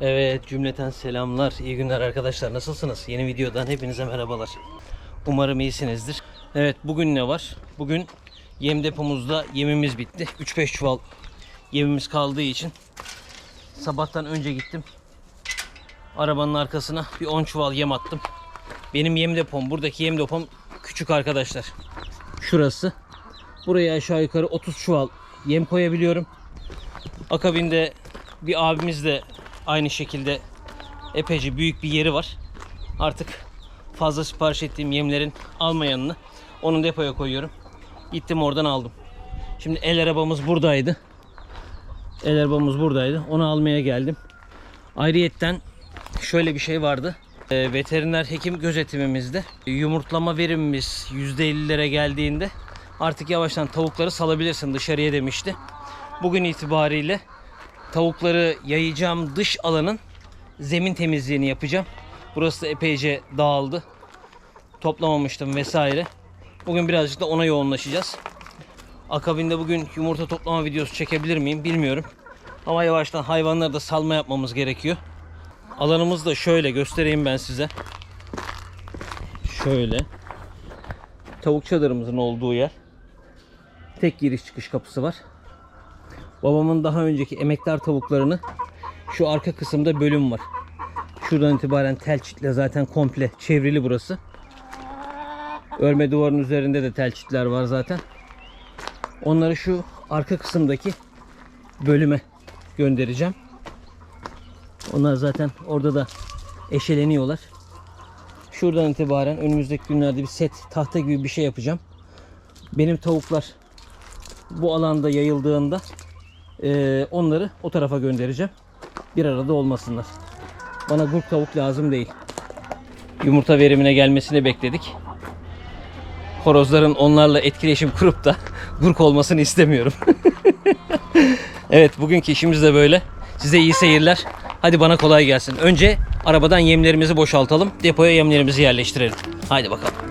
Evet cümleten selamlar. iyi günler arkadaşlar. Nasılsınız? Yeni videodan hepinize merhabalar. Umarım iyisinizdir. Evet bugün ne var? Bugün yem depomuzda yemimiz bitti. 3-5 çuval yemimiz kaldığı için sabahtan önce gittim. Arabanın arkasına bir 10 çuval yem attım. Benim yem depom, buradaki yem depom küçük arkadaşlar. Şurası. Buraya aşağı yukarı 30 çuval yem koyabiliyorum. Akabinde bir abimiz de aynı şekilde epeyce büyük bir yeri var. Artık fazla sipariş ettiğim yemlerin almayanını onun depoya koyuyorum. Gittim oradan aldım. Şimdi el arabamız buradaydı. El arabamız buradaydı. Onu almaya geldim. Ayrıyetten şöyle bir şey vardı. Ee, veteriner hekim gözetimimizde yumurtlama verimimiz %50'lere geldiğinde artık yavaştan tavukları salabilirsin dışarıya demişti. Bugün itibariyle tavukları yayacağım dış alanın zemin temizliğini yapacağım. Burası da epeyce dağıldı. Toplamamıştım vesaire. Bugün birazcık da ona yoğunlaşacağız. Akabinde bugün yumurta toplama videosu çekebilir miyim bilmiyorum. Ama yavaştan hayvanları da salma yapmamız gerekiyor. Alanımız da şöyle göstereyim ben size. Şöyle. Tavuk çadırımızın olduğu yer. Tek giriş çıkış kapısı var. Babamın daha önceki emektar tavuklarını şu arka kısımda bölüm var. Şuradan itibaren tel çitle zaten komple çevrili burası. Örme duvarın üzerinde de tel çitler var zaten. Onları şu arka kısımdaki bölüme göndereceğim. Onlar zaten orada da eşeleniyorlar. Şuradan itibaren önümüzdeki günlerde bir set tahta gibi bir şey yapacağım. Benim tavuklar bu alanda yayıldığında eee, onları o tarafa göndereceğim. Bir arada olmasınlar. Bana gurk tavuk lazım değil. Yumurta verimine gelmesini bekledik. Horozların onlarla etkileşim kurup da gurk olmasını istemiyorum. evet bugünkü işimiz de böyle. Size iyi seyirler. Hadi bana kolay gelsin. Önce arabadan yemlerimizi boşaltalım. Depoya yemlerimizi yerleştirelim. Haydi bakalım.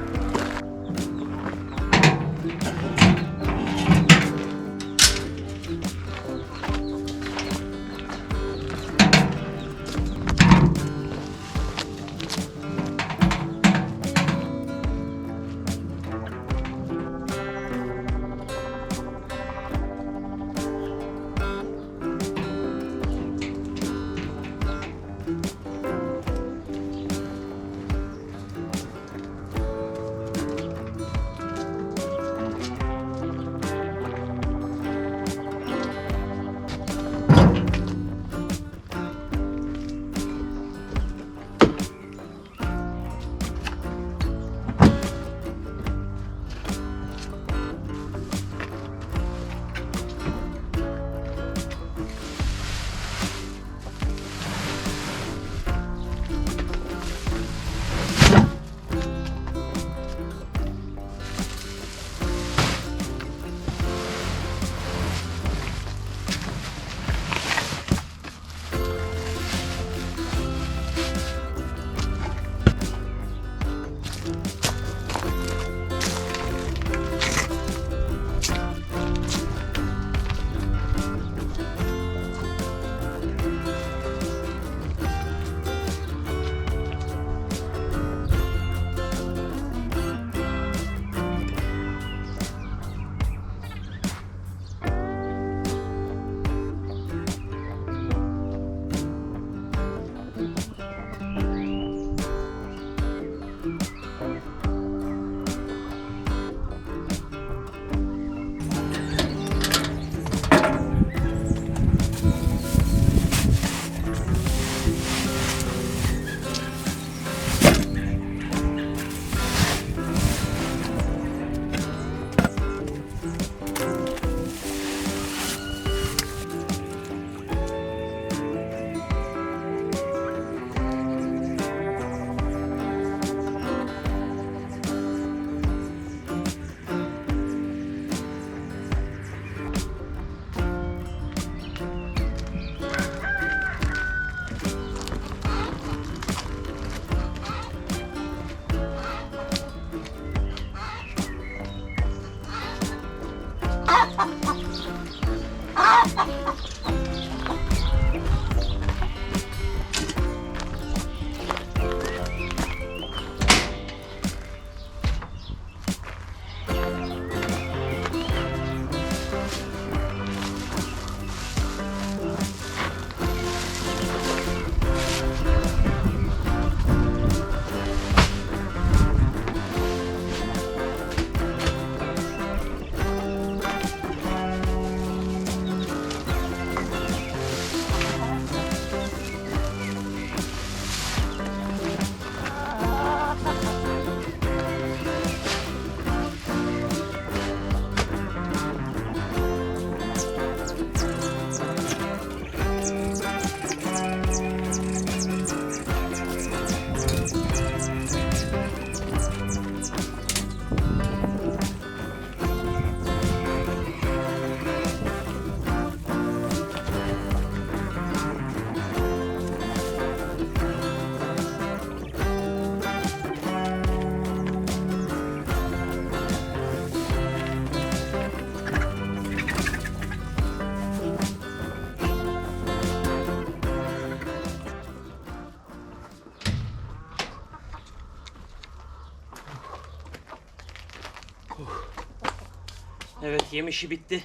Evet yem işi bitti.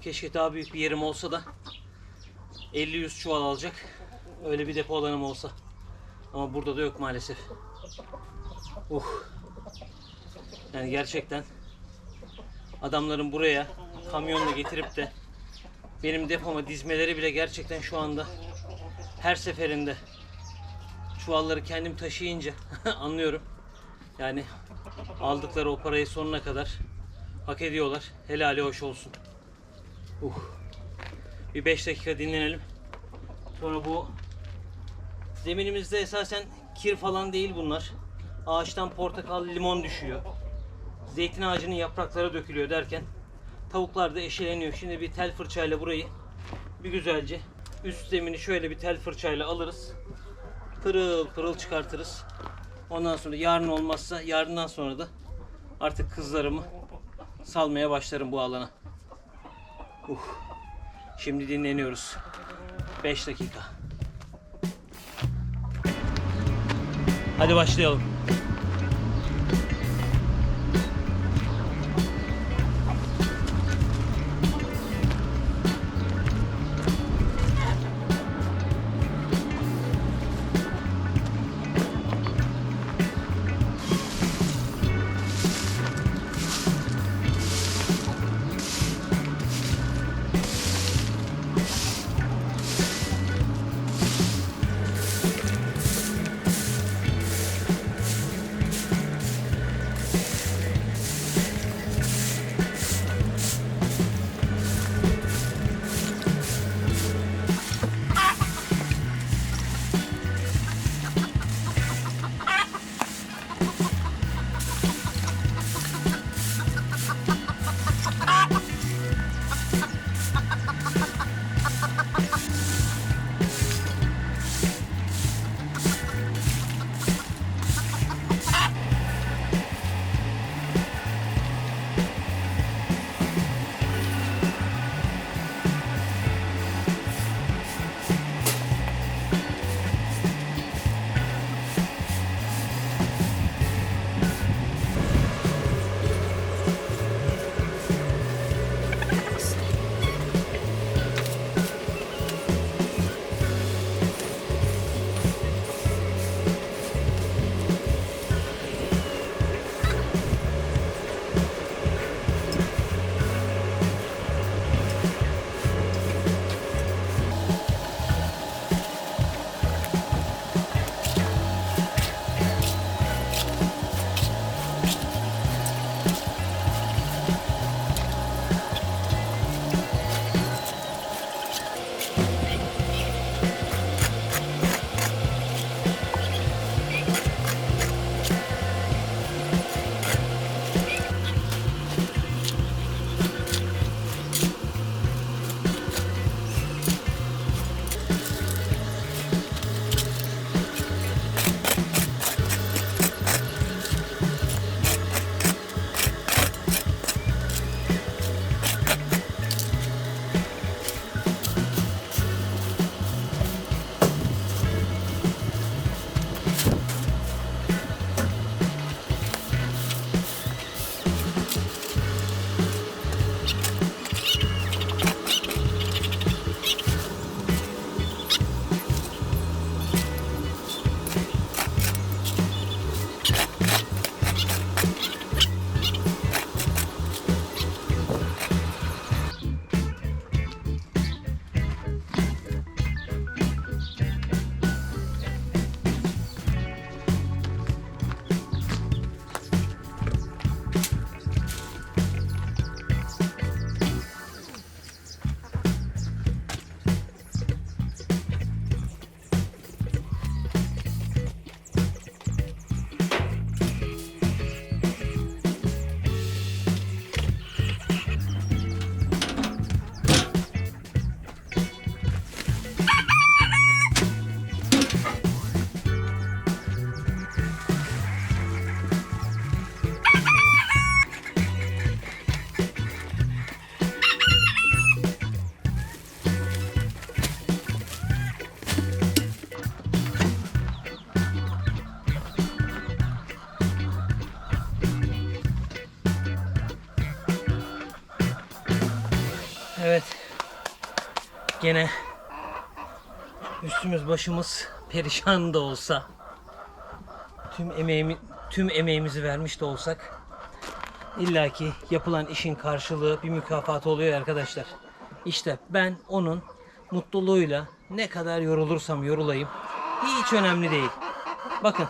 Keşke daha büyük bir yerim olsa da 50-100 çuval alacak. Öyle bir depo alanım olsa. Ama burada da yok maalesef. Uh. Yani gerçekten adamların buraya kamyonla getirip de benim depoma dizmeleri bile gerçekten şu anda her seferinde çuvalları kendim taşıyınca anlıyorum. Yani aldıkları o parayı sonuna kadar hak ediyorlar. Helali hoş olsun. Uh. Bir 5 dakika dinlenelim. Sonra bu zeminimizde esasen kir falan değil bunlar. Ağaçtan portakal, limon düşüyor. Zeytin ağacının yaprakları dökülüyor derken tavuklar da eşeleniyor. Şimdi bir tel fırçayla burayı bir güzelce üst zemini şöyle bir tel fırçayla alırız. Pırıl pırıl çıkartırız. Ondan sonra yarın olmazsa yarından sonra da artık kızlarımı salmaya başlarım bu alana. Uh. Şimdi dinleniyoruz. 5 dakika. Hadi başlayalım. Gene üstümüz başımız perişan da olsa tüm emeğimi tüm emeğimizi vermiş de olsak illaki yapılan işin karşılığı bir mükafat oluyor arkadaşlar. İşte ben onun mutluluğuyla ne kadar yorulursam yorulayım hiç önemli değil. Bakın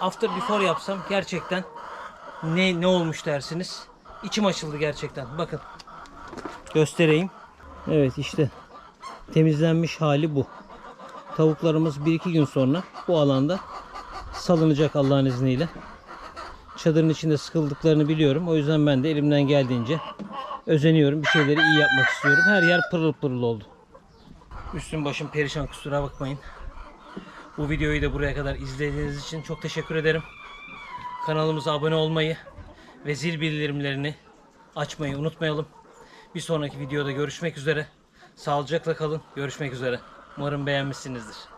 after before yapsam gerçekten ne ne olmuş dersiniz. İçim açıldı gerçekten. Bakın. Göstereyim. Evet işte temizlenmiş hali bu. Tavuklarımız 1-2 gün sonra bu alanda salınacak Allah'ın izniyle. Çadırın içinde sıkıldıklarını biliyorum. O yüzden ben de elimden geldiğince özeniyorum. Bir şeyleri iyi yapmak istiyorum. Her yer pırıl pırıl oldu. Üstüm başım perişan kusura bakmayın. Bu videoyu da buraya kadar izlediğiniz için çok teşekkür ederim. Kanalımıza abone olmayı ve zil bildirimlerini açmayı unutmayalım. Bir sonraki videoda görüşmek üzere. Sağlıcakla kalın. Görüşmek üzere. Umarım beğenmişsinizdir.